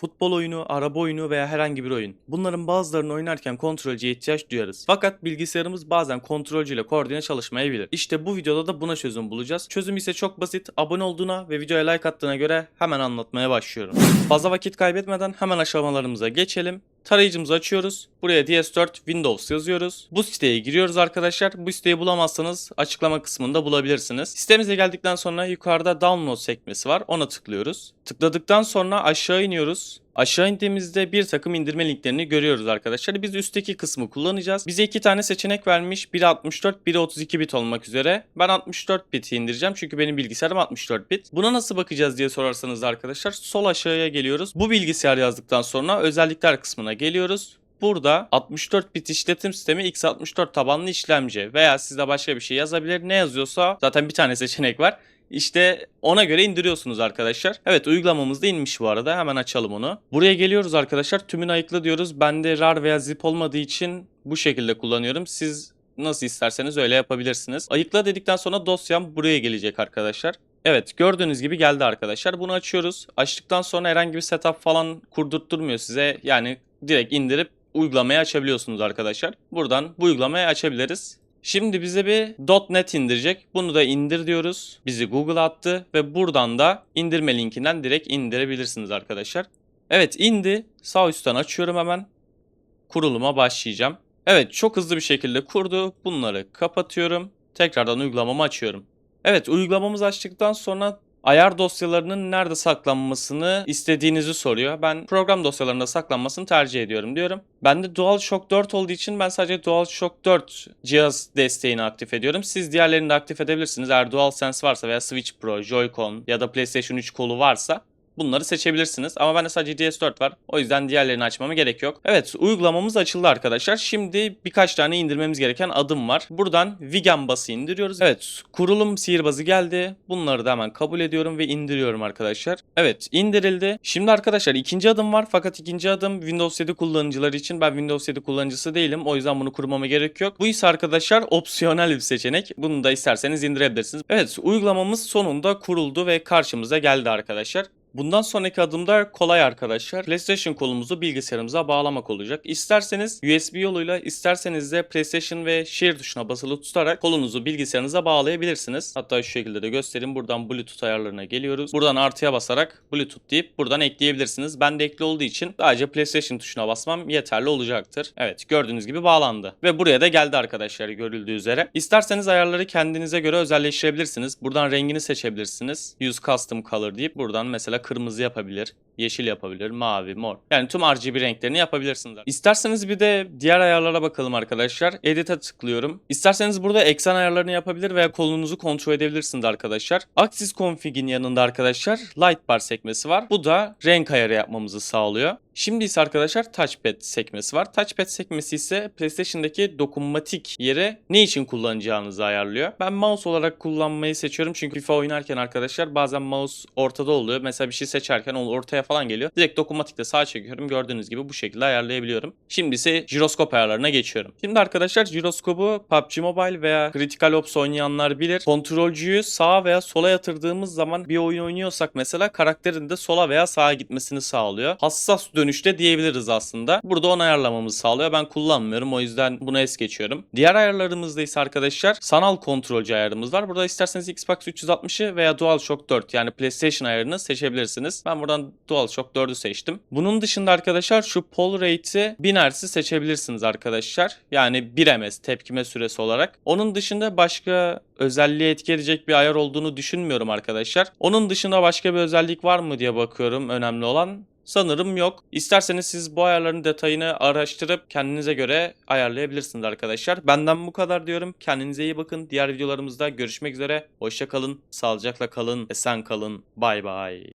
Futbol oyunu, araba oyunu veya herhangi bir oyun. Bunların bazılarını oynarken kontrolcüye ihtiyaç duyarız. Fakat bilgisayarımız bazen kontrolcüyle koordine çalışmayabilir. İşte bu videoda da buna çözüm bulacağız. Çözüm ise çok basit. Abone olduğuna ve videoya like attığına göre hemen anlatmaya başlıyorum. Fazla vakit kaybetmeden hemen aşamalarımıza geçelim. Tarayıcımızı açıyoruz. Buraya DS4 Windows yazıyoruz. Bu siteye giriyoruz arkadaşlar. Bu siteyi bulamazsanız açıklama kısmında bulabilirsiniz. Sitemize geldikten sonra yukarıda download sekmesi var. Ona tıklıyoruz. Tıkladıktan sonra aşağı iniyoruz. Aşağı indiğimizde bir takım indirme linklerini görüyoruz arkadaşlar. Biz üstteki kısmı kullanacağız. Bize iki tane seçenek vermiş. Biri 64, biri 32 bit olmak üzere. Ben 64 biti indireceğim çünkü benim bilgisayarım 64 bit. Buna nasıl bakacağız diye sorarsanız arkadaşlar sol aşağıya geliyoruz. Bu bilgisayar yazdıktan sonra özellikler kısmına geliyoruz. Burada 64 bit işletim sistemi x64 tabanlı işlemci veya sizde başka bir şey yazabilir. Ne yazıyorsa zaten bir tane seçenek var. İşte ona göre indiriyorsunuz arkadaşlar. Evet uygulamamız da inmiş bu arada. Hemen açalım onu. Buraya geliyoruz arkadaşlar. Tümünü ayıkla diyoruz. Bende RAR veya zip olmadığı için bu şekilde kullanıyorum. Siz nasıl isterseniz öyle yapabilirsiniz. Ayıkla dedikten sonra dosyam buraya gelecek arkadaşlar. Evet gördüğünüz gibi geldi arkadaşlar. Bunu açıyoruz. Açtıktan sonra herhangi bir setup falan kurdurtturmuyor size. Yani direkt indirip uygulamayı açabiliyorsunuz arkadaşlar. Buradan bu uygulamayı açabiliriz. Şimdi bize bir .NET indirecek. Bunu da indir diyoruz. Bizi Google attı ve buradan da indirme linkinden direkt indirebilirsiniz arkadaşlar. Evet indi. Sağ üstten açıyorum hemen. Kuruluma başlayacağım. Evet çok hızlı bir şekilde kurdu. Bunları kapatıyorum. Tekrardan uygulamamı açıyorum. Evet uygulamamızı açtıktan sonra ayar dosyalarının nerede saklanmasını istediğinizi soruyor. Ben program dosyalarında saklanmasını tercih ediyorum diyorum. Bende DualShock 4 olduğu için ben sadece DualShock 4 cihaz desteğini aktif ediyorum. Siz diğerlerini de aktif edebilirsiniz. Eğer DualSense varsa veya Switch Pro, Joy-Con ya da PlayStation 3 kolu varsa bunları seçebilirsiniz. Ama bende sadece DS4 var. O yüzden diğerlerini açmama gerek yok. Evet uygulamamız açıldı arkadaşlar. Şimdi birkaç tane indirmemiz gereken adım var. Buradan Vegan Bas'ı indiriyoruz. Evet kurulum sihirbazı geldi. Bunları da hemen kabul ediyorum ve indiriyorum arkadaşlar. Evet indirildi. Şimdi arkadaşlar ikinci adım var. Fakat ikinci adım Windows 7 kullanıcıları için. Ben Windows 7 kullanıcısı değilim. O yüzden bunu kurmama gerek yok. Bu ise arkadaşlar opsiyonel bir seçenek. Bunu da isterseniz indirebilirsiniz. Evet uygulamamız sonunda kuruldu ve karşımıza geldi arkadaşlar. Bundan sonraki adımda kolay arkadaşlar. PlayStation kolumuzu bilgisayarımıza bağlamak olacak. İsterseniz USB yoluyla, isterseniz de PlayStation ve Share tuşuna basılı tutarak kolunuzu bilgisayarınıza bağlayabilirsiniz. Hatta şu şekilde de göstereyim. Buradan Bluetooth ayarlarına geliyoruz. Buradan artıya basarak Bluetooth deyip buradan ekleyebilirsiniz. Ben de ekli olduğu için sadece PlayStation tuşuna basmam yeterli olacaktır. Evet gördüğünüz gibi bağlandı. Ve buraya da geldi arkadaşlar görüldüğü üzere. İsterseniz ayarları kendinize göre özelleştirebilirsiniz. Buradan rengini seçebilirsiniz. Use Custom Color deyip buradan mesela kırmızı yapabilir, yeşil yapabilir, mavi, mor. Yani tüm RGB renklerini yapabilirsiniz. İsterseniz bir de diğer ayarlara bakalım arkadaşlar. Edit'e tıklıyorum. İsterseniz burada ekran ayarlarını yapabilir veya kolunuzu kontrol edebilirsiniz arkadaşlar. Axis Config'in yanında arkadaşlar Light Bar sekmesi var. Bu da renk ayarı yapmamızı sağlıyor. Şimdi ise arkadaşlar touchpad sekmesi var. Touchpad sekmesi ise PlayStation'daki dokunmatik yere ne için kullanacağınızı ayarlıyor. Ben mouse olarak kullanmayı seçiyorum çünkü FIFA oynarken arkadaşlar bazen mouse ortada oluyor. Mesela bir şey seçerken o ortaya falan geliyor. Direkt dokunmatikte sağa çekiyorum. Gördüğünüz gibi bu şekilde ayarlayabiliyorum. Şimdi ise jiroskop ayarlarına geçiyorum. Şimdi arkadaşlar jiroskopu PUBG Mobile veya Critical Ops oynayanlar bilir. Kontrolcüyü sağa veya sola yatırdığımız zaman bir oyun oynuyorsak mesela karakterin de sola veya sağa gitmesini sağlıyor. Hassas dönüşte diyebiliriz aslında. Burada onu ayarlamamızı sağlıyor. Ben kullanmıyorum o yüzden bunu es geçiyorum. Diğer ayarlarımızda ise arkadaşlar sanal kontrolcü ayarımız var. Burada isterseniz Xbox 360'ı veya DualShock 4 yani PlayStation ayarını seçebilirsiniz. Ben buradan DualShock 4'ü seçtim. Bunun dışında arkadaşlar şu Poll Rate'i 1000 Hz'i seçebilirsiniz arkadaşlar. Yani 1 ms tepkime süresi olarak. Onun dışında başka özelliğe etki edecek bir ayar olduğunu düşünmüyorum arkadaşlar. Onun dışında başka bir özellik var mı diye bakıyorum önemli olan. Sanırım yok. İsterseniz siz bu ayarların detayını araştırıp kendinize göre ayarlayabilirsiniz arkadaşlar. Benden bu kadar diyorum. Kendinize iyi bakın. Diğer videolarımızda görüşmek üzere. Hoşça kalın, sağlıcakla kalın, esen kalın. Bay bay.